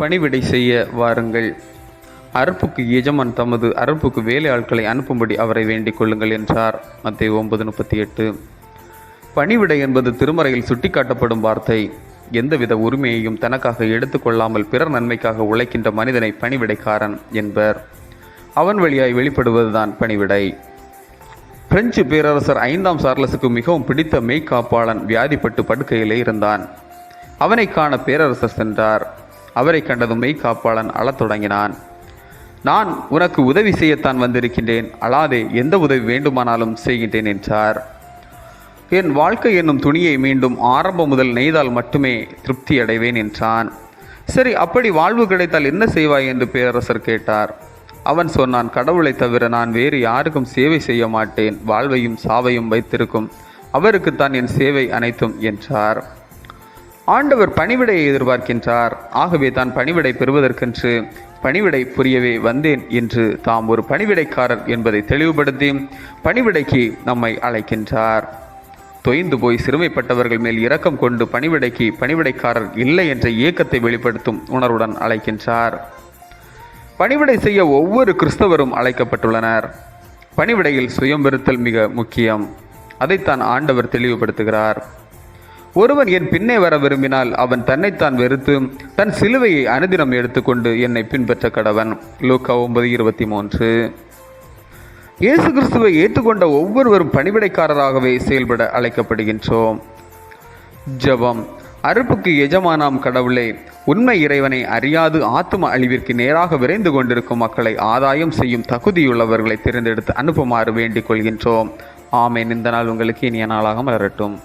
பணிவிடை செய்ய வாருங்கள். அறுப்புக்கு எஜமான் தமது அறுப்புக்கு வேலையாட்களை அனுப்பும்படி அவரை வேண்டிக் கொள்ளுங்கள் என்றார். மத்திய ஒன்பது முப்பத்தி எட்டு பணிவிடை என்பது திருமறையில் சுட்டிக்காட்டப்படும் வார்த்தை. எந்தவித உரிமையையும் தனக்காக எடுத்துக்கொள்ளாமல் பிறர் நன்மைக்காக உழைக்கின்ற மனிதனை பணிவிடைக்காரன் என்பர். அவன் வழியாய் வெளிப்படுவதுதான் பணிவிடை. பிரெஞ்சு பேரரசர் ஐந்தாம் சார்லஸுக்கு மிகவும் பிடித்த மெய்க்காப்பாளன் வியாதிப்பட்டு படுக்கையிலே இருந்தான். அவனை காண பேரரசர் சென்றார். அவரை கண்டதும் மெய்க்காப்பாளன் அழத் தொடங்கினான். நான் உனக்கு உதவி செய்யத்தான் வந்திருக்கின்றேன். அழாதே எந்த உதவி வேண்டுமானாலும் செய்கின்றேன் என்றார். என் வாழ்க்கை என்னும் துணியை மீண்டும் ஆரம்பம் முதல் நெய்தால் மட்டுமே திருப்தி அடைவேன் என்றான். சரி அப்படி வாழ்வு கிடைத்தால் என்ன செய்வாய்? என்று பேரரசர் கேட்டார். அவன் சொன்னான் கடவுளை தவிர நான் வேறு யாருக்கும் சேவை செய்ய மாட்டேன். வாழ்வையும் சாவையும் வைத்திருக்கும். அவருக்குத்தான் என் சேவை அனைத்தும் என்றார். ஆண்டவர் பணிவிடையை எதிர்பார்க்கின்றார். ஆகவே தான் பணிவிடை பெறுவதற்கென்று பணிவிடை புரியவே வந்தேன் என்று தாம் ஒரு பணிவிடைக்காரர் என்பதை தெளிவுபடுத்தி பணிவிடைக்கு நம்மை அழைக்கின்றார். தொய்ந்து போய் சிறுமைப்பட்டவர்கள் மேல் இரக்கம் கொண்டு பணிவிடைக்கு பணிவிடைக்காரர் இல்லை என்ற இயக்கத்தை வெளிப்படுத்தும் உணர்வுடன் அழைக்கின்றார். பணிவிடை செய்ய ஒவ்வொரு கிறிஸ்தவரும் அழைக்கப்பட்டுள்ளனர். பணிவிடையில் சுயம்பெருத்தல் மிக முக்கியம். அதைத்தான் ஆண்டவர் தெளிவுபடுத்துகிறார். ஒருவன் என் பின்னே வர விரும்பினால் அவன் தன்னைத்தான் வெறுத்து தன் சிலுவையை அனுதினம் எடுத்துக்கொண்டு என்னை பின்பற்ற கடவன். லூக்கா ஒன்பது இருபத்தி மூன்று. இயேசு கிறிஸ்துவை ஏற்றுக்கொண்ட ஒவ்வொருவரும் பணிவிடைக்காரராகவே செயல்பட அழைக்கப்படுகின்றோம். ஜெபம். அறுப்புக்கு எஜமானாம் கடவுளே உண்மை இறைவனை அறியாது ஆத்தும அழிவிற்கு நேராக விரைந்து கொண்டிருக்கும் மக்களை ஆதாயம் செய்யும் தகுதியுள்ளவர்களை தேர்ந்தெடுத்து அனுப்புமாறு வேண்டிக் கொள்கின்றோம். ஆமேன். இந்த நாள் உங்களுக்கு இனிய நாளாக மலரட்டும்.